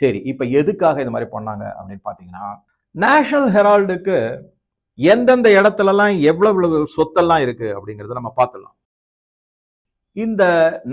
சரி இப்போ எதுக்காக இது மாதிரி பண்ணாங்க அப்படின்னு பார்த்தீங்கன்னா நேஷனல் ஹெரால்டுக்கு எந்தெந்த இடத்துலலாம் எவ்வளவு சொத்தெல்லாம் இருக்குது அப்படிங்கிறத நம்ம பார்த்துடலாம் இந்த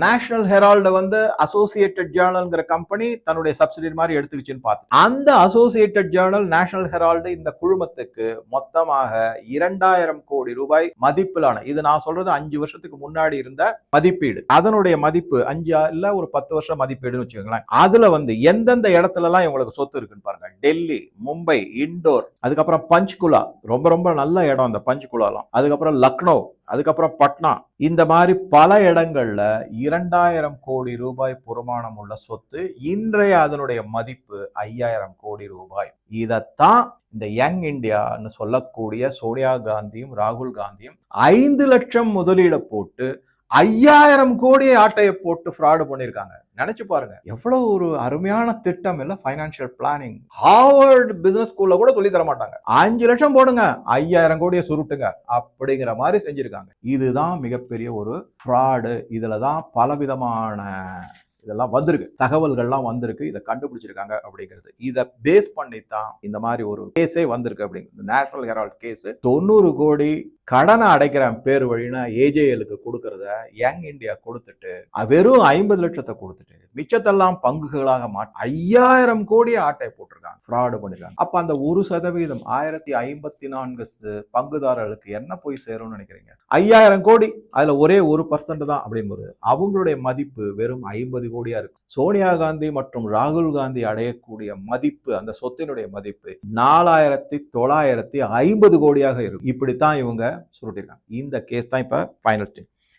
நேஷனல் ஹெரால்ட வந்து அசோசியேட்டட் ஜேர்னல்ங்கிற கம்பெனி தன்னுடைய சப்சிடரி மாதிரி எடுத்துக்கிச்சுன்னு பார்த்து. அந்த அசோசியேட்டட் ஜேர்னல் நேஷனல் ஹெரால்டு இந்த குழுமத்துக்கு மொத்தமாக இரண்டாயிரம் கோடி ரூபாய் மதிப்பிலான இது நான் சொல்றது அஞ்சு வருஷத்துக்கு முன்னாடி இருந்த மதிப்பீடு. அதனுடைய மதிப்பு அஞ்சு இல்ல ஒரு பத்து வருஷம் மதிப்பீடுன்னு வச்சுக்கோங்களேன். அதுல வந்து எந்தெந்த இடத்துல எல்லாம் இவங்களுக்கு சொத்து இருக்குன்னு பாருங்க டெல்லி மும்பை இண்டோர் அதுக்கப்புறம் பஞ்ச்குலா ரொம்ப ரொம்ப நல்ல இடம் அந்த பஞ்ச்குலாலாம். அதுக்கப்புறம் லக்னோ அதுக்கப்புறம் பட்னா. இந்த மாதிரி பல இடங்கள்ல இரண்டாயிரம் கோடி ரூபாய் புறமானம் உள்ள சொத்து இன்றைய அதனுடைய மதிப்பு ஐயாயிரம் கோடி ரூபாய். இதைத்தான் இந்த யங் இந்தியான்னு சொல்லக்கூடிய சோனியா காந்தியும் ராகுல் காந்தியும் ஐந்து லட்சம் முதலீட போட்டு ஐயாயிரம் கோடி ஆட்டையை போட்டு ஃப்ராடு பண்ணியிருக்காங்க. நினைச்சு பாருங்க. எவ்வளவு ஒரு அருமையான திட்டம் இல்ல ஃபைனான்சியல் பிளானிங் ஹார்வர்ட் பிசினஸ் ஸ்கூல்ல கூட சொல்லி தர மாட்டாங்க. அஞ்சு லட்சம் போடுங்க ஐயாயிரம் கோடியை சுருட்டுங்க அப்படிங்கிற மாதிரி செஞ்சிருக்காங்க. இதுதான் மிகப்பெரிய ஒரு ஃப்ராடு இதுல தான் பலவிதமான இதெல்லாம் வந்திருக்கு. தகவல்கள்லாம் வந்திருக்கு. இதை கண்டுபிடிச்சிருக்காங்க அப்படிங்கிறது. இதை பேஸ் பண்ணி தான் இந்த மாதிரி ஒரு கேஸே வந்திருக்கு அப்படிங்கிறது நேஷனல் ஹெரால்ட் கேஸ் தொண்ணூறு கோடி கடனை அடைக்கிற பேர் வழினா ஏஜேஎலுக்கு கொடுக்கறத யங் இந்தியா கொடுத்துட்டு வெறும் ஐம்பது லட்சத்தை கொடுத்துட்டு மிச்சத்தெல்லாம் பங்குகளாக மாட்ட ஐயாயிரம் கோடி ஆட்டை போட்டிருக்காங்க ஃப்ராடு பண்ணிருக்காங்க. அப்ப அந்த ஒரு சதவீதம் ஆயிரத்தி ஐம்பத்தி நான்கு பங்குதாரர்களுக்கு என்ன போய் சேரும்னு நினைக்கிறீங்க? ஐயாயிரம் கோடி அதுல ஒரே ஒரு பர்சன்ட் தான் அப்படிங்கும்போது அவங்களுடைய மதிப்பு வெறும் ஐம்பது கோடியா இருக்கு. சோனியா காந்தி மற்றும் ராகுல் காந்தி அடையக்கூடிய மதிப்பு அந்த சொத்தினுடைய மதிப்பு நாலாயிரத்தி தொள்ளாயிரத்தி ஐம்பது கோடியாக இருக்கும் இப்படித்தான் இவங்க சுருட்டிருக்காங்க இந்த கேஸ் தான் இப்போ ஃபைனல்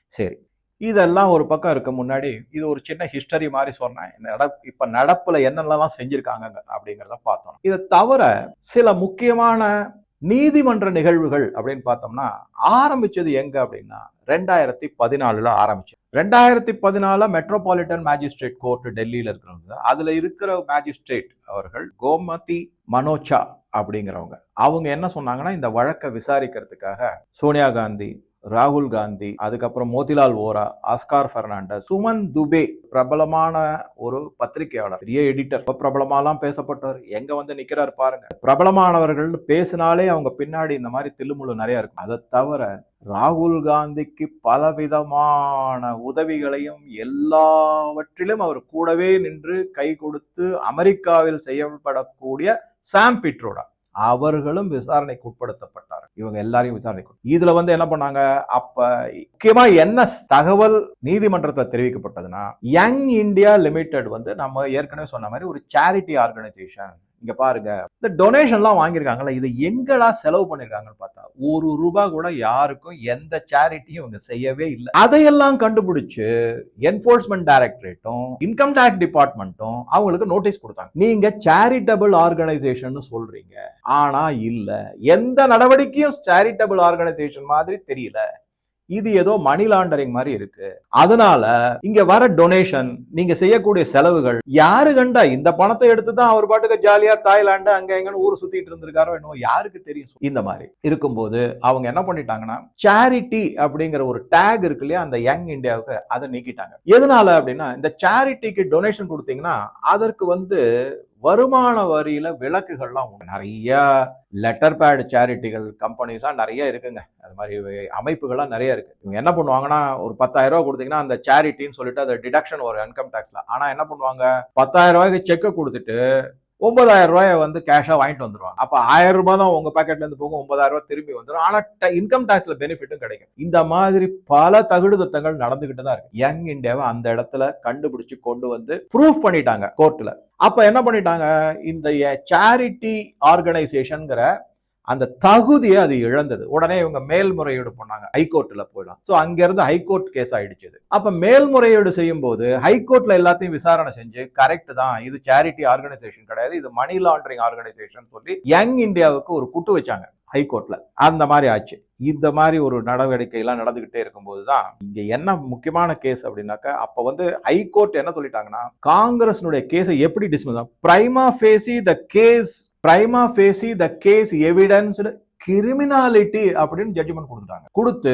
சரி. இதெல்லாம் ஒரு பக்கம் இருக்க முன்னாடி இது ஒரு சின்ன ஹிஸ்டரி மாதிரி சொன்னேன். நட இப்ப நடப்புல என்னென்னலாம் செஞ்சிருக்காங்க அப்படிங்கிறத பார்த்தோம். இதை தவிர சில முக்கியமான நீதிமன்ற நிகழ்வுகள் அப்படின்னு பார்த்தோம்னா ஆரம்பிச்சது எங்க அப்படின்னா ரெண்டாயிரத்தி பதினாலுல ஆரம்பிச்சு ரெண்டாயிரத்தி பதினால மெட்ரோபாலிட்டன் மேஜிஸ்ட்ரேட் கோர்ட் டெல்லியில இருக்கிறவங்க. அதுல இருக்கிற மேஜிஸ்ட்ரேட் அவர்கள் கோமதி மனோச்சா அப்படிங்கிறவங்க. அவங்க என்ன சொன்னாங்கன்னா இந்த வழக்கை விசாரிக்கிறதுக்காக சோனியா காந்தி ராகுல் காந்தி அதுக்கப்புறம் மோதிலால் ஓரா ஆஸ்கார் பெர்னாண்டஸ் சுமன் துபே பிரபலமான ஒரு பத்திரிகையாளர் பெரிய எடிட்டர் ரொம்ப பிரபலமாலாம் பேசப்பட்டவர் எங்க வந்து நிக்கிறார் பாருங்க. பிரபலமானவர்கள் பேசினாலே அவங்க பின்னாடி இந்த மாதிரி தில்லுமுழு நிறைய இருக்கும். அதை தவிர ராகுல் காந்திக்கு பலவிதமான உதவிகளையும் எல்லாவற்றிலும் அவர் கூடவே நின்று கை கொடுத்து அமெரிக்காவில் செய்யப்படக்கூடிய சாம் பிட்ரோடா. அவர்களும் விசாரணைக்கு உட்படுத்தப்பட்டார் இவங்க எல்லாரையும் விசாரணைக்கு இதுல வந்து என்ன பண்ணாங்க? அப்ப முக்கியமா என்ன தகவல் நீதிமன்றத்தில் தெரிவிக்கப்பட்டதுன்னா யங் இந்தியா லிமிடெட் வந்து நம்ம ஏற்கனவே சொன்ன மாதிரி ஒரு சேரிட்டி ஆர்கனைசேஷன் இங்க பாருங்க. இந்த டொனேஷன்லாம் வாங்கியிருக்காங்கல்ல இது எங்கடா செலவு பண்ணிருக்காங்கன்னு பார்த்தா ஒரு ரூபாய் கூட யாருக்கும் எந்த சேரிட்டியும் இவங்க செய்யவே இல்லை. அதையெல்லாம் கண்டுபிடிச்சு என்போர்ஸ்மெண்ட் டைரக்டரேட்டும் இன்கம் டேக்ஸ் டிபார்ட்மெண்ட்டும் அவங்களுக்கு நோட்டீஸ் கொடுத்தாங்க. நீங்க சேரிட்டபிள் ஆர்கனைசேஷன் சொல்றீங்க. ஆனா இல்ல எந்த நடவடிக்கையும் சேரிட்டபிள் ஆர்கனைசேஷன் மாதிரி தெரியல. இது ஏதோ மணி லாண்டரிங் மாதிரி இருக்கு. அதனால இங்க வர டொனேஷன் நீங்க செய்யக்கூடிய செலவுகள் யாரு கண்டா இந்த பணத்தை எடுத்து தான் அவர் பாட்டுக்கு ஜாலியா தாய்லாந்து அங்க எங்கன்னு ஊர் சுத்திட்டு இருந்திருக்காரோ என்னவோ யாருக்கு தெரியும் இந்த மாதிரி. இருக்கும்போது அவங்க என்ன பண்ணிட்டாங்கன்னா சேரிட்டி அப்படிங்கிற ஒரு டேக் இருக்கு இல்லையா அந்த யங் இந்தியாவுக்கு அதை நீக்கிட்டாங்க. எதனால அப்படின்னா இந்த சேரிட்டிக்கு டொனேஷன் கொடுத்தீங்கன்னா அதற்கு வந்து வருமான வரியில விலக்குகள்லாம் உண்டு. நிறைய லெட்டர் பேடு சேரிட்டிகள் கம்பெனிஸ்லாம் நிறைய இருக்குங்க. அது மாதிரி அமைப்புகள்லாம் நிறைய இருக்கு. இவங்க என்ன பண்ணுவாங்கன்னா ஒரு பத்தாயிரம் ரூபா கொடுத்தீங்கன்னா அந்த சேரிட்டின்னு சொல்லிட்டு அது டிடக்ஷன் வரும் இன்கம் டேக்ஸ்ல ஆனா என்ன பண்ணுவாங்க? பத்தாயிரம் ரூபாய்க்கு செக்கை கொடுத்துட்டு ஒன்பதாயிரம் ரூபாயை வந்து கேஷாக வாங்கிட்டு வந்துடுவாங்க அப்போ ஆயிரம் ரூபாய் தான் உங்கள் பாக்கெட்லேருந்து போகும் ஒன்பதாயிரம் ரூபாய் திரும்பி வந்துடும் ஆனால் இன்கம் டேக்ஸில் பெனிஃபிட்டும் கிடைக்கும். இந்த மாதிரி பல தகுடு தத்தங்கள் நடந்துகிட்டு தான் இருக்கு யங் இந்தியாவை அந்த இடத்துல கண்டுபிடிச்சு கொண்டு வந்து ப்ரூஃப் பண்ணிட்டாங்க கோர்ட்டில் அப்போ என்ன பண்ணிட்டாங்க? இந்த eh, சேரிட்டி ஆர்கனைசேஷனுங்கிற அந்த தகுதியை அது இழந்தது. உடனே இவங்க மேல்முறையீடு பண்ணாங்க. ஹைகோர்ட்டில் போயிடலாம். ஸோ அங்கேருந்து ஹைகோர்ட் கேஸ் ஆயிடுச்சு அப்போ மேல்முறையீடு செய்யும் போது எல்லாத்தையும் விசாரணை செஞ்சு கரெக்ட் தான். இது சேரிட்டி ஆர்கனைசேஷன் கிடையாது. இது மணி லாண்டரிங் ஆர்கனைசேஷன் சொல்லி யங் இந்தியாவுக்கு ஒரு குட்டு வச்சாங்க ஹைகோர்ட்ல அந்த மாதிரி ஆச்சு. இந்த மாதிரி ஒரு நடவடிக்கை எல்லாம் நடந்துகிட்டே இருக்கும்போது தான் இங்க என்ன முக்கியமான கேஸ் அப்படின்னாக்கா அப்ப வந்து ஹைகோர்ட் என்ன சொல்லிட்டாங்கன்னா காங்கிரஸ்னுடைய கேஸை எப்படி dismiss prima facie the case prima facie the case evidenced criminality அப்படின்னு ஜட்ஜ்மெண்ட் கொடுத்துட்டாங்க. கொடுத்து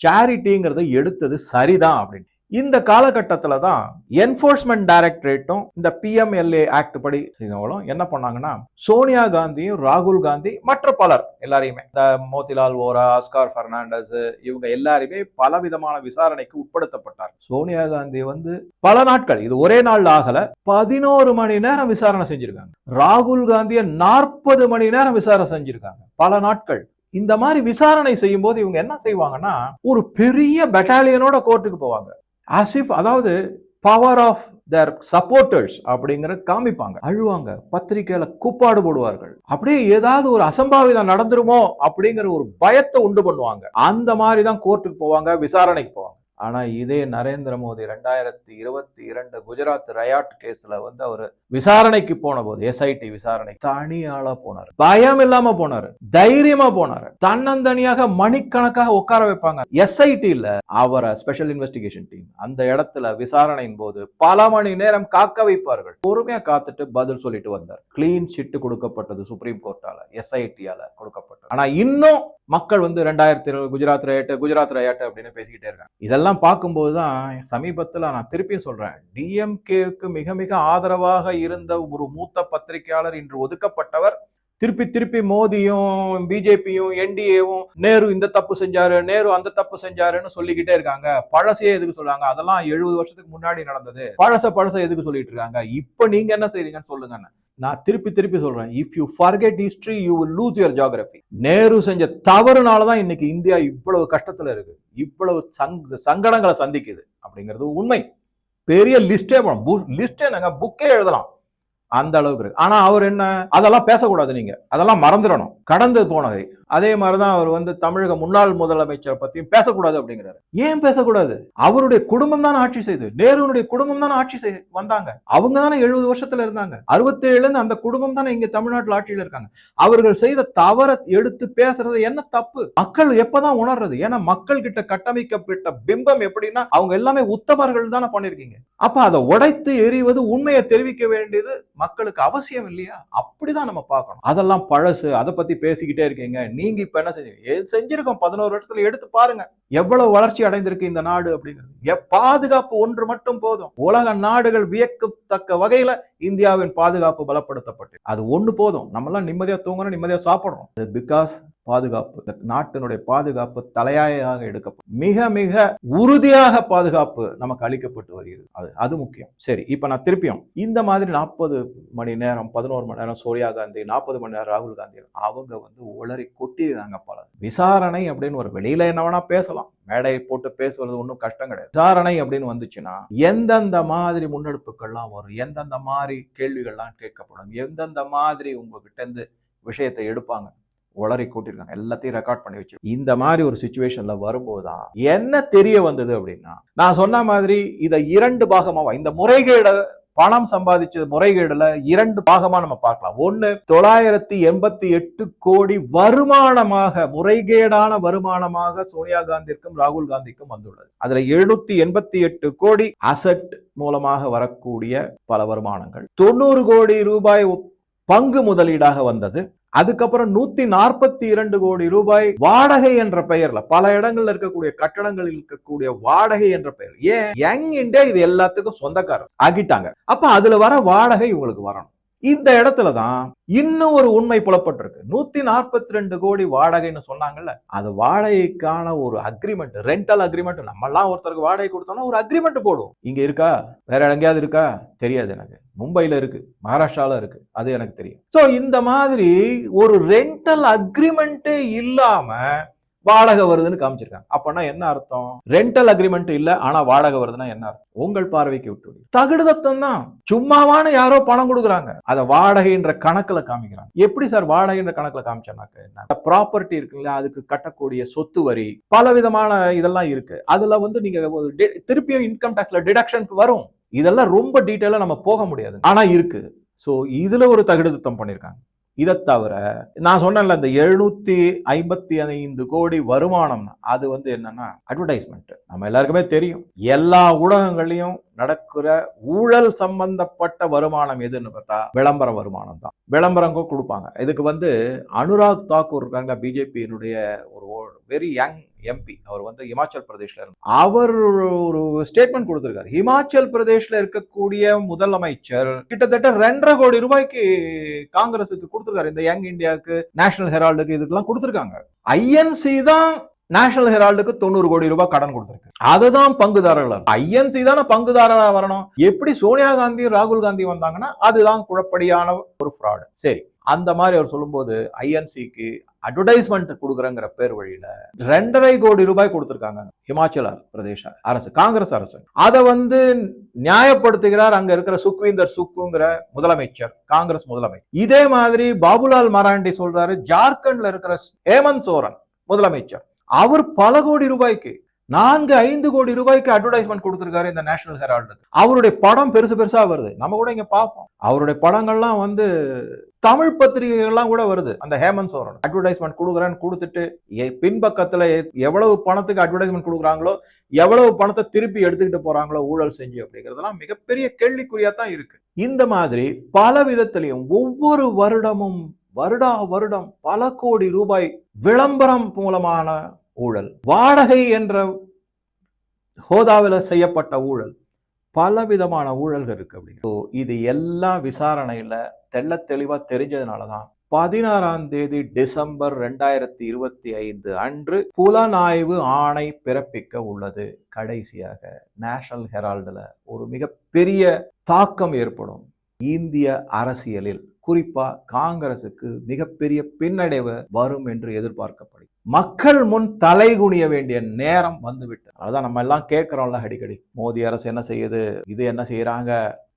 சேரிட்டிங்கிறத எடுத்தது சரிதான் அப்படின்னு. இந்த காலகட்டத்தில் தான் என்ஃபோர்ஸ்மெண்ட் டைரக்டரேட்டும் இந்த பிஎம்எல்ஏ ஆக்ட் படி செய்தவங்களும் என்ன பண்ணாங்கன்னா சோனியா காந்தியும் ராகுல் காந்தி மற்ற பலர் எல்லாரையுமே இந்த மோதிலால் ஓரா ஆஸ்கார் பெர்னாண்டஸ் இவங்க எல்லாருமே பல விதமான விசாரணைக்கு உட்படுத்தப்பட்டார். சோனியா காந்தி வந்து பல நாட்கள் இது ஒரே நாள் ஆகல பதினோரு மணி நேரம் விசாரணை செஞ்சிருக்காங்க. ராகுல் காந்தியை நாற்பது மணி நேரம் விசாரணை செஞ்சிருக்காங்க பல நாட்கள். இந்த மாதிரி விசாரணை செய்யும் போது இவங்க என்ன செய்வாங்கன்னா ஒரு பெரிய பெட்டாலியனோட கோர்ட்டுக்கு போவாங்க. ஆசிப் அதாவது பவர் ஆஃப் தேர் சப்போர்ட்டர்ஸ் அப்படிங்கிற காமிப்பாங்க. அழுவாங்க. பத்திரிகையில கூப்பாடு போடுவார்கள். அப்படியே ஏதாவது ஒரு அசம்பாவிதம் நடந்துருமோ அப்படிங்கிற ஒரு பயத்தை உண்டு பண்ணுவாங்க. அந்த மாதிரி தான் கோர்ட்டுக்கு போவாங்க விசாரணைக்கு போவாங்க. ஆனா இதே நரேந்திர மோடி ரெண்டாயிரத்தி இருபத்தி இரண்டு குஜராத் ரயாட் கேஸ்ல வந்து அவர் விசாரணைக்கு போன போது எஸ்ஐடி விசாரணை தனியாளா போனாரு. பயம் இல்லாம போனாரு. தைரியமா போனார். தன்னந்தனியாக மணிக்கணக்காக உட்கார வைப்பாங்க. எஸ்ஐடியில் அவரை ஸ்பெஷல் இன்வெஸ்டிகேஷன் டீம் அந்த இடத்துல விசாரணையின் போது பல மணி நேரம் காக்க வைப்பார்கள். பொறுமையா காத்துட்டு பதில் சொல்லிட்டு வந்தார். கிளீன் சிட்டு கொடுக்கப்பட்டது சுப்ரீம் கோர்ட்டால எஸ்ஐடியால கொடுக்கப்பட்டது. ஆனா இன்னும் மக்கள் வந்து ரெண்டாயிரத்தி இருபது குஜராத் ரயாட்டு குஜராத் ரயாட்டு அப்படின்னு பேசிக்கிட்டே இருக்காங்க. இதெல்லாம் பார்க்கும்போது தான் சமீபத்தில் நான் திருப்பியும் சொல்றேன். டிஎம்கேக்கு மிக மிக ஆதரவாக இருந்த ஒரு மூத்த பத்திரிகையாளர் இன்று ஒதுக்கப்பட்டவர். திருப்பி திருப்பி மோடியும் பிஜேபியும் என்டிஏவும் நேரு இந்த தப்பு செஞ்சாரு நேரு அந்த தப்பு செஞ்சாருன்னு சொல்லிக்கிட்டே இருக்காங்க. பழசையே எதுக்கு சொல்றாங்க? அதெல்லாம் எழுபது வருஷத்துக்கு முன்னாடி நடந்தது. பழச பழச எதுக்கு சொல்லிட்டு இருக்காங்க? இப்ப நீங்க என்ன செய்றீங்கன்னு சொல்லுங்க நான் திருப்பி திருப்பி சொல்றேன். If you forget history you will lose your geography Nehru செஞ்ச தவறுனால தான் இன்னைக்கு இந்தியா இவ்வளவு கஷ்டத்தில் இருக்கு. இவ்வளவு சங் சங்கடங்களை சந்திக்குது அப்படிங்கிறது உண்மை. பெரிய லிஸ்டே போகணும் லிஸ்டே நாங்கள் புக்கே எழுதலாம். அந்த அளவுக்கு இருக்கு. ஆனால் அவர் என்ன? அதெல்லாம் பேசக்கூடாது நீங்க. அதெல்லாம் மறந்துடணும். கடந்து போனவை அதே மாதிரிதான் அவர் வந்து தமிழக முன்னாள் முதலமைச்சரை பத்தியும் பேசக்கூடாது அப்படிங்கிறாரு. ஏன் பேசக்கூடாது? அவருடைய குடும்பம் தான் ஆட்சி செய்து நேருனுடைய குடும்பம் தான் ஆட்சி செய் வந்தாங்க. அவங்க தானே எழுபது வருஷத்துல இருந்தாங்க. அறுபத்தேழுல இருந்து அந்த குடும்பம் தானே இங்க தமிழ்நாட்டில் ஆட்சியில் இருக்காங்க. அவர்கள் செய்த தவறை எடுத்து பேசுறது என்ன தப்பு? மக்கள் எப்பதான் உணர்றது? ஏன்னா மக்கள் கிட்ட கட்டமைக்கப்பட்ட பிம்பம் எப்படின்னா அவங்க எல்லாமே உத்தமர்கள் தானே பண்ணிருக்கீங்க. அப்ப அதை உடைத்து எறிவது உண்மையை தெரிவிக்க வேண்டியது மக்களுக்கு அவசியம் இல்லையா? அப்படிதான் நம்ம பார்க்கணும். அதெல்லாம் பழசு. அதை பத்தி பேசிக்கிட்டே இருக்கீங்க. நீங்க இப்ப என்ன செஞ்சீங்க? செஞ்சிருக்கோம். பதினோரு வருஷத்துல எடுத்து பாருங்க. எவ்வளவு வளர்ச்சி அடைந்திருக்கு இந்த நாடு அப்படிங்கிறது. பாதுகாப்பு ஒன்று மட்டும் போதும். உலக நாடுகள் வியக்கத்தக்க வகையில இந்தியாவின் பாதுகாப்பு பலப்படுத்தப்பட்டு. அது ஒண்ணு போதும். நம்ம எல்லாம் நிம்மதியா தூங்குறோம் நிம்மதியா சாப்பிடுறோம். பிகாஸ் பாதுகாப்பு. நாட்டினுடைய பாதுகாப்பு தலையாயாக எடுக்கப்படும் மிக மிக உறுதியாக பாதுகாப்பு நமக்கு அளிக்கப்பட்டு வருகிறது. அது அது முக்கியம். சரி இப்போ நான் திருப்பியும். இந்த மாதிரி நாற்பது மணி நேரம் பதினோரு மணி நேரம் சோனியா காந்தி நாற்பது மணி நேரம் ராகுல் காந்தி அவங்க வந்து உளறி கொட்டியிருக்காங்க பல. விசாரணை அப்படின்னு ஒரு வெளியில என்ன வேணா பேசலாம். மேடையை போட்டு பேசுவது ஒன்றும் கஷ்டம் கிடையாது. விசாரணை அப்படின்னு வந்துச்சுன்னா எந்தெந்த மாதிரி முன்னெடுப்புகள்லாம் வரும்? எந்தெந்த மாதிரி கேள்விகள்லாம் கேட்கப்படும்? எந்தெந்த மாதிரி உங்ககிட்ட இருந்து விஷயத்தை எடுப்பாங்க? உளறி கூட்டியிருக்காங்க எல்லாத்தையும் ரெக்கார்ட் பண்ணி வச்சு. இந்த மாதிரி ஒரு சுச்சுவேஷன்ல வரும்போது தான் என்ன தெரிய வந்தது அப்படின்னா நான் சொன்ன மாதிரி இதை இரண்டு பாகமாக இந்த முறைகேட பணம் சம்பாதிச்ச முறைகேடுல இரண்டு பாகமா நம்ம பார்க்கலாம். ஒண்ணு தொள்ளாயிரத்தி எண்பத்தி எட்டு கோடி வருமானமாக முறைகேடான வருமானமாக சோனியா காந்திக்கும் ராகுல் காந்திக்கும் வந்துள்ளது. அதுல எழுநூத்தி எண்பத்தி எட்டு கோடி அசட் மூலமாக வரக்கூடிய பல வருமானங்கள். தொண்ணூறு கோடி ரூபாய் பங்கு முதலீடாக வந்தது. அதுக்கப்புறம் நூத்தி நாற்பத்தி இரண்டு கோடி ரூபாய் வாடகை என்ற பெயர்ல பல இடங்கள்ல இருக்கக்கூடிய கட்டடங்களில் இருக்கக்கூடிய வாடகை என்ற பெயர். ஏன்? யங் இந்தியா இது எல்லாத்துக்கும் சொந்தக்காரர். ஆகிட்டாங்க அப்ப அதுல வர வாடகை இவங்களுக்கு வரணும். இந்த இடத்துல தான் இன்னும் ஒரு உண்மை புலப்பட்டிருக்கு. நூத்தி நாற்பத்தி ரெண்டு கோடி வாடகைன்னு சொன்னாங்கல்ல அது வாடகைக்கான ஒரு அக்ரிமெண்ட் ரெண்டல் அக்ரிமெண்ட் நம்ம எல்லாம் ஒருத்தருக்கு வாடகை கொடுத்தோம்னா ஒரு அக்ரிமெண்ட் போடும் இங்க இருக்கா? வேற எங்கேயாவது இருக்கா? தெரியாது எனக்கு. மும்பையில இருக்கு மகாராஷ்டிரால இருக்கு. அது எனக்கு தெரியும். சோ இந்த மாதிரி ஒரு ரெண்டல் அக்ரிமெண்ட்டே இல்லாம வாடகை வருதுன்னு காமிச்சிருக்காங்க. அப்பனா என்ன அர்த்தம்? ரெண்டல் அக்ரிமெண்ட் இல்ல ஆனா வாடகை வருதுன்னா என்ன அர்த்தம்? உங்கள் பார்வைக்கு விட்டு தகுடுதத்தம் தான். சும்மாவான யாரோ பணம் கொடுக்குறாங்க. அதை வாடகைன்ற கணக்குல காமிக்கிறாங்க. எப்படி சார் வாடகைன்ற கணக்குல காமிச்சானாக்க ப்ராப்பர்ட்டி இருக்குல்ல அதுக்கு கட்டக்கூடிய சொத்து வரி பல விதமான இதெல்லாம் இருக்கு. அதுல வந்து நீங்க திருப்பியும் இன்கம் டாக்ஸ்ல டிடக்ஷனுக்கு வரும். இதெல்லாம் ரொம்ப டீட்டெயிலாக நம்ம போக முடியாது. ஆனா இருக்கு. சோ இதுல ஒரு தகுடுத்தம் பண்ணிருக்காங்க. இதை தவிர நான் சொன்னேன்ல இந்த எழுநூத்தி ஐம்பத்தி ஐந்து கோடி வருமானம் அது வந்து என்னன்னா அட்வர்டைஸ்மெண்ட் நம்ம எல்லாருக்குமே தெரியும். எல்லா ஊடகங்களையும் நடக்கிற ஊழல் சம்பந்தப்பட்ட வருமானம் எதுன்னு பார்த்தா விளம்பர வருமானம் தான். விளம்பரம் கொடுப்பாங்க. இதுக்கு வந்து அனுராக் தாக்கூர் இருக்காங்க பிஜேபியினுடைய ஒரு வெரி யங் எம்பி அவர் வந்து இமாச்சல் பிரதேஷ்ல இருந்து. அவர் ஒரு ஸ்டேட்மெண்ட் கொடுத்திருக்காரு. இமாச்சல் பிரதேஷ்ல இருக்கக்கூடிய முதலமைச்சர் கிட்டத்தட்ட ரெண்டரை கோடி ரூபாய்க்கு காங்கிரஸுக்கு கொடுத்திருக்காரு. இந்த யங் இந்தியாவுக்கு நேஷனல் ஹெரால்டுக்கு இதுக்கெல்லாம் கொடுத்திருக்காங்க. ஐஎன்சி தான் நேஷனல் ஹெரால்டுக்கு தொண்ணூறு கோடி ரூபாய் கடன் கொடுத்திருக்கு. அதுதான் பங்குதாரர்கள் ஐஎன்சி தானே பங்குதாரராக வரணும். எப்படி சோனியா காந்தி ராகுல் காந்தி வந்தாங்கன்னா அதுதான் குழப்படியான ஒரு ஃப்ராடு சரி அந்த மாதிரி அவர் சொல்லும்போது ஐஎன்சிக்கு அட்வர்டைஸ்மெண்ட் கொடுக்குறங்கிற பேர் வழியில ரெண்டரை கோடி ரூபாய் கொடுத்துருக்காங்க. ஹிமாச்சல பிரதேச அரசு காங்கிரஸ் அரசு. அதை வந்து நியாயப்படுத்துகிறார் அங்க இருக்கிற சுக்வீந்தர் சுக்குங்கிற முதலமைச்சர் காங்கிரஸ் முதலமைச்சர் இதே மாதிரி பாபுலால் மராண்டி சொல்றாரு ஜார்க்கண்ட்ல இருக்கிற ஹேமந்த் சோரன் முதலமைச்சர். அவர் பல கோடி ரூபாய்க்கு நான்கு ஐந்து கோடி ரூபாய்க்கு அட்வர்டைஸ்மெண்ட் கொடுத்துருக்காரு இந்த நேஷனல் ஹெரால்டு அவருடைய படம் பெருசு பெருசா வருது. நம்ம கூட இங்க பார்ப்போம். அவருடைய படங்கள்லாம் வந்து தமிழ் பத்திரிகைகள்லாம் கூட வருது. அந்த ஹேமந்த் சோரன் அட்வர்டைஸ்மெண்ட் கொடுக்குறேன்னு கொடுத்துட்டு பின்பக்கத்துல எ- எவ்வளவு பணத்துக்கு அட்வர்டைஸ்மெண்ட் கொடுக்குறாங்களோ எவ்வளவு பணத்தை திருப்பி எடுத்துக்கிட்டு போறாங்களோ ஊழல் செஞ்சு அப்படிங்கிறதெல்லாம் மிகப்பெரிய கேள்விக்குறியா தான் இருக்கு. இந்த மாதிரி பல விதத்திலையும் ஒவ்வொரு வருடமும் வருடா வருடம் பல கோடி ரூபாய் விளம்பரம் மூலமான ஊழல். வாடகை என்ற ஹோதாவில் செய்யப்பட்ட ஊழல். பலவிதமான ஊழல்கள் இருக்கு அப்படி ஸோ இது எல்லாம் விசாரணையில தெள்ள தெளிவா தெரிஞ்சதுனால தான் பதினாறாம் தேதி டிசம்பர் ரெண்டாயிரத்தி இருபத்தி ஐந்து அன்று புலனாய்வு ஆணை பிறப்பிக்க உள்ளது. கடைசியாக நேஷனல் ஹெரால்டுல ஒரு மிகப்பெரிய தாக்கம் ஏற்படும். இந்திய அரசியலில் குறிப்பா காங்கிரசுக்கு மிகப்பெரிய பின்னடைவு வரும் என்று எதிர்பார்க்கப்படும் மக்கள் முன் தலைகுனிய வேண்டிய நேரம் வந்துவிட்டது. அதுதான் நம்ம எல்லாம் கேட்கிறோம்ல அடிக்கடி மோடி அரசு என்ன செய்யுது இது என்ன செய்யறாங்க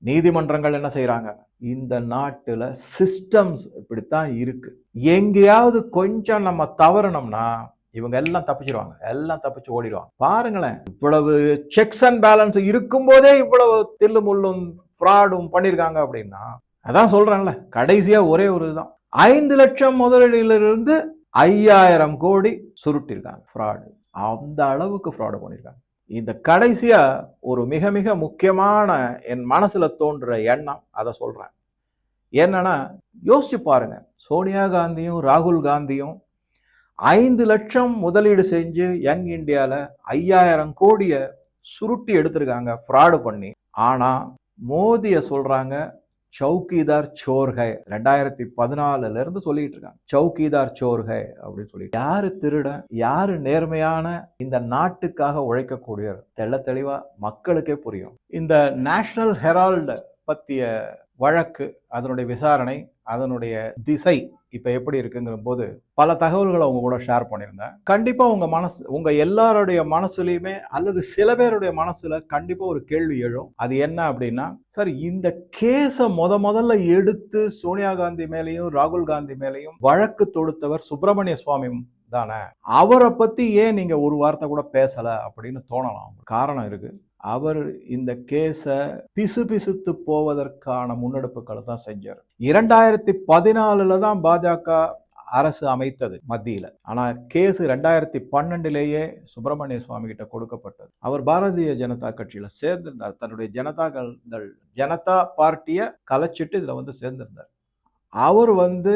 நீதிமன்றங்கள் என்ன செய்யறாங்க இந்த நாட்டுல சிஸ்டம்ஸ் இப்படித்தான் இருக்கு. எங்கேயாவது கொஞ்சம் நம்ம தவறணும்னா இவங்க எல்லாம் தப்பிச்சிருவாங்க எல்லாம் தப்பிச்சு ஓடிடுவாங்க. பாருங்களேன் இவ்வளவு செக்ஸ் அண்ட் பேலன்ஸ் இருக்கும்போதே இவ்வளவு தில்லு முள்ளும் ஃப்ராடும் பண்ணியிருக்காங்க அப்படின்னா அதான் சொல்கிறேன்ல கடைசியாக ஒரே ஒரு இதுதான். ஐந்து லட்சம் முதலீடுகளிலிருந்து ஐயாயிரம் கோடி சுருட்டிருக்காங்க ஃப்ராடு அந்த அளவுக்கு ஃப்ராடு பண்ணியிருக்காங்க இந்த கடைசியாக ஒரு மிக மிக முக்கியமான என் மனசில் தோன்ற எண்ணம் அதை சொல்கிறேன் என்னன்னா யோசிச்சு பாருங்க. சோனியா காந்தியும் ராகுல் காந்தியும் ஐந்து லட்சம் முதலீடு செஞ்சு யங் இந்தியாவில் ஐயாயிரம் கோடியை சுருட்டி எடுத்திருக்காங்க ஃப்ராடு பண்ணி. ஆனால் மோதியை சொல்கிறாங்க சௌக்கிதார் சோர்கை ரெண்டாயிரத்தி பதினாலுல இருந்து சொல்லிட்டு இருக்காங்க சௌக்கிதார் சோர்கை அப்படின்னு சொல்லி யாரு திருடன்? யாரு நேர்மையான? இந்த நாட்டுக்காக உழைக்கக்கூடியவர். தெள்ள தெளிவா மக்களுக்கே புரியும். இந்த நேஷனல் ஹெரால்டு பத்திய வழக்கு அதனுடைய விசாரணை அதனுடைய திசை இப்போ எப்படி இருக்குங்கிற போது பல தகவல்களை அவங்க கூட ஷேர் பண்ணியிருந்தேன். கண்டிப்பாக உங்கள் மனசு உங்கள் எல்லாருடைய மனசுலையுமே அல்லது சில பேருடைய மனசில் கண்டிப்பாக ஒரு கேள்வி எழும். அது என்ன அப்படின்னா சார் இந்த கேஸை முத முதல்ல எடுத்து சோனியா காந்தி மேலேயும் ராகுல் காந்தி மேலேயும் வழக்கு தொடுத்தவர் சுப்பிரமணிய சுவாமி தானே? அவரை பத்தி ஏன் நீங்க ஒரு வார்த்தை கூட பேசல? அப்படின்னு தோணலாம். காரணம் இருக்கு. அவர் இந்த கேஸை பிசு பிசுத்து போவதற்கான முன்னெடுப்புகளை தான் செஞ்சார். இரண்டாயிரத்தி பதினாலுல தான் பாஜக அரசு அமைத்தது மத்தியில். ஆனால் கேஸ் ரெண்டாயிரத்தி பன்னெண்டுலேயே சுப்பிரமணிய சுவாமி கிட்ட கொடுக்கப்பட்டது. அவர் பாரதிய ஜனதா கட்சியில் சேர்ந்திருந்தார். தன்னுடைய ஜனதாக்கள் ஜனதா பார்ட்டியை கலைச்சிட்டு இதில் வந்து சேர்ந்திருந்தார். அவர் வந்து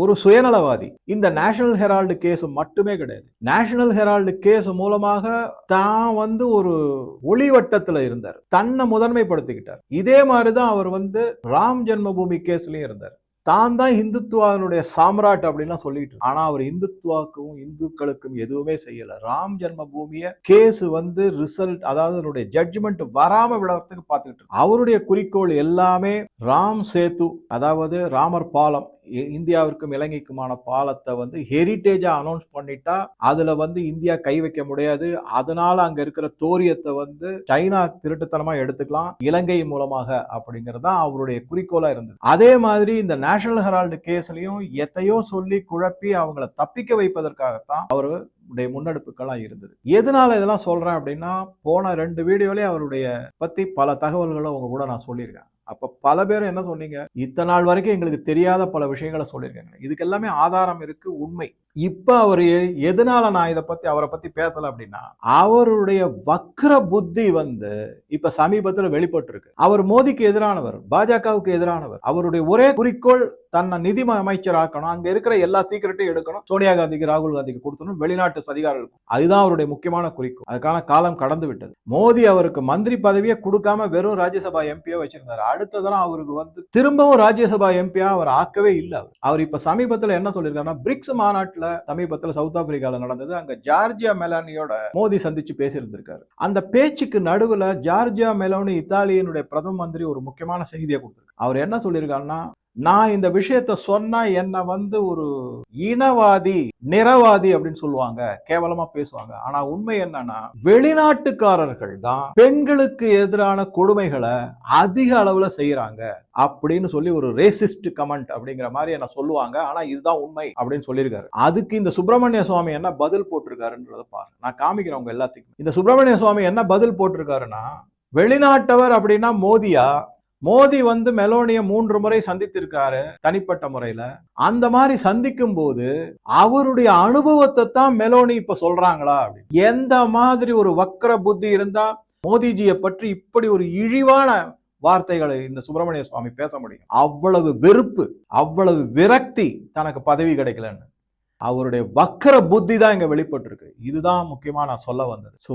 ஒரு சுயநலவாதி. இந்த நேஷனல் ஹெரால்டு கேஸ் மட்டுமே கிடையாது. நேஷனல் ஹெரால்டு கேஸ் மூலமாக தான் வந்து ஒரு ஒளிவட்டத்தில் இருந்தார். தன்னை முதன்மைப்படுத்திக்கிட்டார். இதே மாதிரிதான் அவர் வந்து ராம் ஜென்மபூமி கேஸ்லயும் இருந்தார். தான் தான் இந்துத்துவாவினுடைய சாம்ராட் அப்படின்லாம் சொல்லிட்டு ஆனா அவர் இந்துத்துவாக்கும் இந்துக்களுக்கும் எதுவுமே செய்யல. ராம் ஜென்ம பூமிய கேஸ் வந்து ரிசல்ட் அதாவது அதனுடைய ஜட்ஜ்மெண்ட் வராம விடறதுக்கு பார்த்துக்கிட்டு அவருடைய குறிக்கோள் எல்லாமே ராம் சேத்து அதாவது ராமர் பாலம் இ- இந்தியாவிற்கும் இலங்கைக்குமான பாலத்தை வந்து ஹெரிட்டேஜா அனௌன்ஸ் பண்ணிட்டா அதுல வந்து இந்தியா கை வைக்க முடியாது. அதனால அங்க இருக்கிற தோரியத்தை வந்து சைனா திருட்டுத்தனமா எடுத்துக்கலாம் இலங்கை மூலமாக அப்படிங்கிறது தான் அவருடைய குறிக்கோளா இருந்தது. அதே மாதிரி இந்த நேஷனல் நேஷனல் ஹெரால்டு கேஸ்லையும் எத்தையோ சொல்லி குழப்பி அவங்கள தப்பிக்க வைப்பதற்காகத்தான் அவருடைய முன்னெடுப்புகள்லாம் இருந்தது. எதனால இதெல்லாம் சொல்கிறேன் அப்படின்னா போன ரெண்டு வீடியோலேயே அவருடைய பற்றி பல தகவல்களை உங்க கூட நான் சொல்லியிருக்கேன். அப்போ பல பேர் என்ன சொன்னீங்க? இத்தனை நாள் வரைக்கும் எங்களுக்கு தெரியாத பல விஷயங்களை சொல்லியிருக்காங்க. இதுக்கு எல்லாமே ஆதாரம் இருக்குது உண்மை. இப்ப அவர் எதனால நான் இதை பற்றி அவரை பத்தி பேசலை அப்படின்னா அவருடைய வக்ர புத்தி வந்து இப்ப சமீபத்துல வெளிப்பட்டிருக்கு. அவர் மோதிக்கு எதிரானவர் பாஜகவுக்கு எதிரானவர். அவருடைய ஒரே குறிக்கோள் தன்னை நிதி அமைச்சர் ஆக்கணும் அங்க இருக்கிற எல்லா சீக்கிரட்டையும் எடுக்கணும். சோனியா காந்திக்கு ராகுல் காந்திக்கு கொடுத்தணும் வெளிநாட்டு அதிகாரிகளுக்கும் அதுதான் அவருடைய முக்கியமான குறிக்கோள். அதுக்கான காலம் கடந்து விட்டது. மோடி அவருக்கு மந்திரி பதவியை கொடுக்காம வெறும் ராஜ்யசபா எம்பியா வச்சிருந்தாரு. அடுத்ததெல்லாம் அவருக்கு வந்து திரும்பவும் ராஜ்யசபா எம்பியா அவர் ஆக்கவே இல்லை அவர். இப்போ இப்ப என்ன சொல்லியிருக்காருன்னா பிரிக்ஸ் மாநாட்டில் சமீபத்தில் சவுத் ஆப்பிரிக்காவில் நடந்தது. அங்க ஜார்ஜியா மெலானியோட மோடி சந்திச்சு பேசியிருந்திருக்காரு. அந்த பேச்சுக்கு நடுவுல ஜார்ஜியா மெலோனி இத்தாலியனுடைய பிரதம மந்திரி ஒரு முக்கியமான செய்தியை கொடுத்துருக்கு அவர் என்ன சொல்லியிருக்காருன்னா நான் இந்த விஷயத்த சொன்னா என்ன வந்து ஒரு இனவாதி நிறவாதி அப்படின்னு சொல்லுவாங்க. கேவலமா பேசுவாங்க. ஆனா உண்மை என்னன்னா வெளிநாட்டுக்காரர்கள் தான் பெண்களுக்கு எதிரான கொடுமைகளை அதிக அளவுல செய்யறாங்க அப்படின்னு சொல்லி ஒரு ரேசிஸ்ட் கமெண்ட் அப்படிங்கிற மாதிரி என்ன சொல்லுவாங்க. ஆனா இதுதான் உண்மை அப்படின்னு சொல்லியிருக்காரு. அதுக்கு இந்த சுப்பிரமணிய சுவாமி என்ன பதில் போட்டிருக்காருன்றத பாருங்க நான் காமிக்கிறேன் உங்க எல்லாத்துக்கும். இந்த சுப்பிரமணிய சுவாமி என்ன பதில் போட்டிருக்காருன்னா வெளிநாட்டவர் அப்படின்னா மோதியா மோடி வந்து மெலோனிய மூன்று முறை சந்தித்திருக்காரு தனிப்பட்ட முறையில. அந்த மாதிரி சந்திக்கும் போது அவருடைய அனுபவத்தை தான் மெலோனி இப்ப சொல்றாங்களா அப்படின்னு எந்த மாதிரி ஒரு வக்கர புத்தி இருந்தா மோதிஜியை பற்றி இப்படி ஒரு இழிவான வார்த்தைகளை இந்த சுப்பிரமணிய சுவாமி பேச முடியும். அவ்வளவு வெறுப்பு அவ்வளவு விரக்தி தனக்கு பதவி கிடைக்கலன்னு. அவருடைய வக்கர புத்தி தான் இங்க வெளிப்பட்டிருக்கு. இதுதான் முக்கியமா நான் சொல்ல வந்தது. ஸோ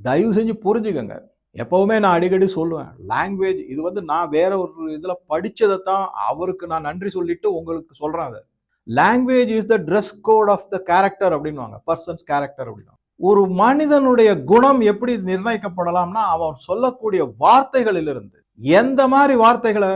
தயவு செஞ்சு புரிஞ்சுக்கங்க. எப்பவுமே நான் அடிக்கடி சொல்லுவேன் லாங்குவேஜ் இது வந்து நான் வேற ஒரு இதில் படித்ததை தான் அவருக்கு நான் நன்றி சொல்லிட்டு உங்களுக்கு சொல்கிறேன் அதை. Language is the dress code of the character அப்படின்வாங்க பர்சன்ஸ் கேரக்டர் அப்படின்னு ஒரு மனிதனுடைய குணம் எப்படி நிர்ணயிக்கப்படலாம்னா அவன் சொல்லக்கூடிய வார்த்தைகளிலிருந்து எந்த மாதிரி வார்த்தைகளை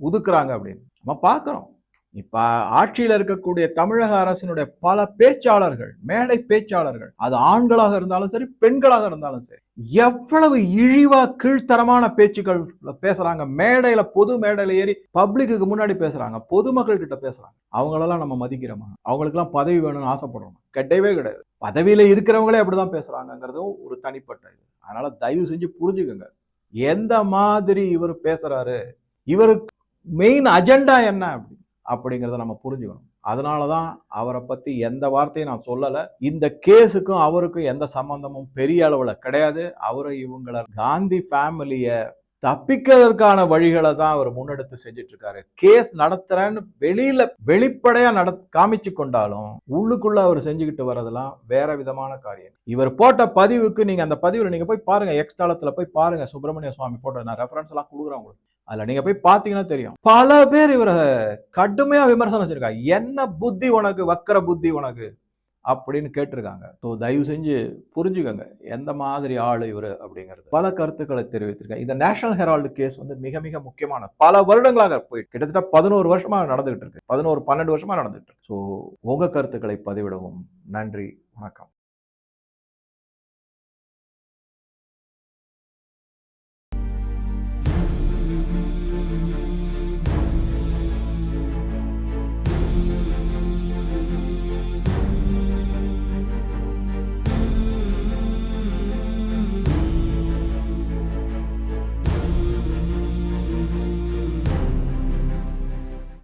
ஒதுக்குறாங்க அப்படின்னு நம்ம பார்க்குறோம். இப்ப ஆட்சியில் இருக்கக்கூடிய தமிழக அரசினுடைய பல பேச்சாளர்கள் மேடை பேச்சாளர்கள் அது ஆண்களாக இருந்தாலும் சரி பெண்களாக இருந்தாலும் சரி எவ்வளவு இழிவா கீழ்த்தரமான பேச்சுக்கள் பேசுறாங்க. மேடையில பொது மேடையில ஏறி பப்ளிக்கு முன்னாடி பேசுறாங்க. பொதுமக்கள் கிட்ட பேசுறாங்க. அவங்களெல்லாம் நம்ம மதிக்கிறோமா? அவங்களுக்கெல்லாம் பதவி வேணும்னு ஆசைப்படுறோம்? கிடையவே கிடையாது. பதவியில இருக்கிறவங்களே அப்படிதான் பேசுறாங்கிறதும் ஒரு தனிப்பட்ட இது. அதனால தயவு செஞ்சு புரிஞ்சுக்கோங்க. எந்த மாதிரி இவர் பேசுறாரு? இவருக்கு மெயின் அஜெண்டா என்ன அப்படி? அப்படிங்கிறத நம்ம புரிஞ்சுக்கணும். அதனால தான் அவரை பற்றி எந்த வார்த்தையும் நான் சொல்லலை. இந்த கேஸுக்கும் அவருக்கும் எந்த சம்பந்தமும் பெரிய அளவில் கிடையாது. அவரை இவங்கள காந்தி ஃபேமிலியை தப்பிக்கிறதுக்கான வழிகளை தான் அவர் முன்னெடுத்து செஞ்சுட்டு இருக்காரு கேஸ் நடத்துறேன்னு வெளியில வெளிப்படையா நட காமிச்சு கொண்டாலும் உள்ளுக்குள்ள அவர் செஞ்சுக்கிட்டு வர்றதெல்லாம் வேற விதமான காரியம். இவர் போட்ட பதிவுக்கு நீங்க அந்த பதிவுல நீங்க போய் பாருங்க. எக்ஸ் போய் பாருங்க. சுப்பிரமணிய சுவாமி போட்ட நான் ரெஃபரன்ஸ் எல்லாம் கொடுக்குறேன் உங்களுக்கு. அதுல நீங்க போய் பாத்தீங்கன்னா தெரியும். பல பேர் இவரை கடுமையா விமர்சனம் வச்சிருக்காங்க. என்ன புத்தி உனக்கு? வக்கர புத்தி உனக்கு? அப்படின்னு கேட்டிருக்காங்க. ஸோ தயவு செஞ்சு புரிஞ்சுக்கோங்க. எந்த மாதிரி ஆள் இவர் அப்படிங்கிறது. பல கருத்துக்களை தெரிவித்திருக்காங்க. இந்த நேஷனல் ஹெரால்டு கேஸ் வந்து மிக மிக முக்கியமான பல வருடங்களாக போயிட்டு கிட்டத்தட்ட பதினோரு வருஷமாக நடந்துகிட்டு இருக்கு. பதினோரு பன்னெண்டு வருஷமாக நடந்துகிட்டு இருக்கு. ஸோ உங்கள் கருத்துக்களை பதிவிடவும். நன்றி. வணக்கம்.